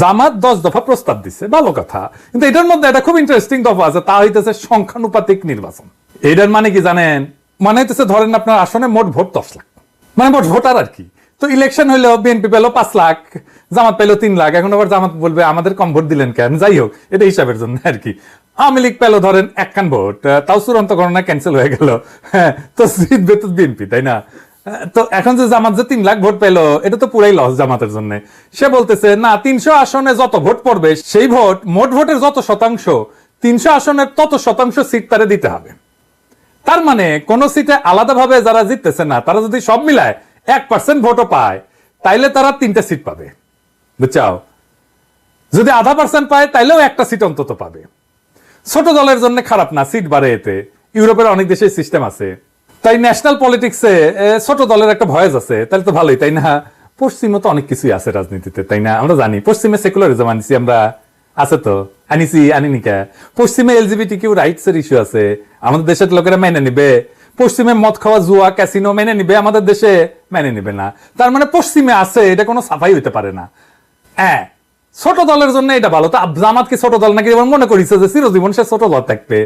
জামাত দশ দফা প্রস্তাব দিচ্ছে ভালো কথা। কিন্তু এটার মধ্যে একটা খুব ইন্টারেস্টিং দফা আছে, তা হইতেছে সংখ্যানুপাতিক নির্বাচন। এটার মানে কি জানেন? মানে হইতেছে ধরেন আপনার আসনে মোট ভোট দশ লাখ। মানে মোট ভোটার আর কি। তো ইলেকশন হইল বিএনপি পেল পাঁচ লাখ, জামাত পেল তিন লাখ। এখন আবার জামাত বলবে, আমাদের কম ভোট দিলেন কেন? যাই হোক, এটা হিসাবের জন্য আর কি। আওয়ামী লীগ পেল ধরেন একখান ভোট, তাও চূড়ান্ত গণনা ক্যান্সেল হয়ে গেল। হ্যাঁ তো জিতবে তো বিএনপি তাই না? তো এখন যে জামাত যে তিন লাখ ভোট পেল, এটা তো পুরাই লস জামাতের জন্য। সে বলতেছে, না, তিনশো আসনে যত ভোট পড়বে, সেই ভোট মোট ভোটের যত শতাংশ, তিনশো আসনের তত শতাংশ সিট তারে দিতে হবে। তার মানে কোন সিটে আলাদাভাবে যারা জিততেছে না, তারা যদি সব মিলায় এক পার্সেন্ট ভোটও পায়, তাইলে তারা তিনটা সিট পাবে। বুঝছাও? যদি আধা পার্সেন্ট পায়, তাইলেও একটা সিট অন্তত পাবে। ছোট দলের জন্য খারাপ না, সিট বাড়ে এতে। ইউরোপের অনেক দেশে সিস্টেম আছে। তাই ন্যাশনাল পলিটিক্সে ছোট দলের একটা ভয়েস আছে, তাহলে তো ভালোই, তাই না? পশ্চিমে তো অনেক কিছুই আছে রাজনীতিতে, তাই না? আমরা জানি, পশ্চিমে সেকুলারিজম আনিছি আমরা, আছে তো, আনিছি, আনিনি কে? পশ্চিমে এলজিবিটি কিউ রাইটস এর ইস্যু আছে, আমাদের দেশের লোকেরা মেনে নিবে। পশ্চিমে মদ খাওয়া, জুয়া ক্যাসিনো মেনে নিবে, আমাদের দেশে মেনে নিবে না। তার মানে পশ্চিমে আছে, এটা কোনো সাফাই হইতে পারে না। হ্যাঁ ছোট দলের জন্য এটা ভালো। তা জামাত কি ছোট দল নাকি? মনে করিছে যে চিরজীবন সে ছোট দল থাকবে।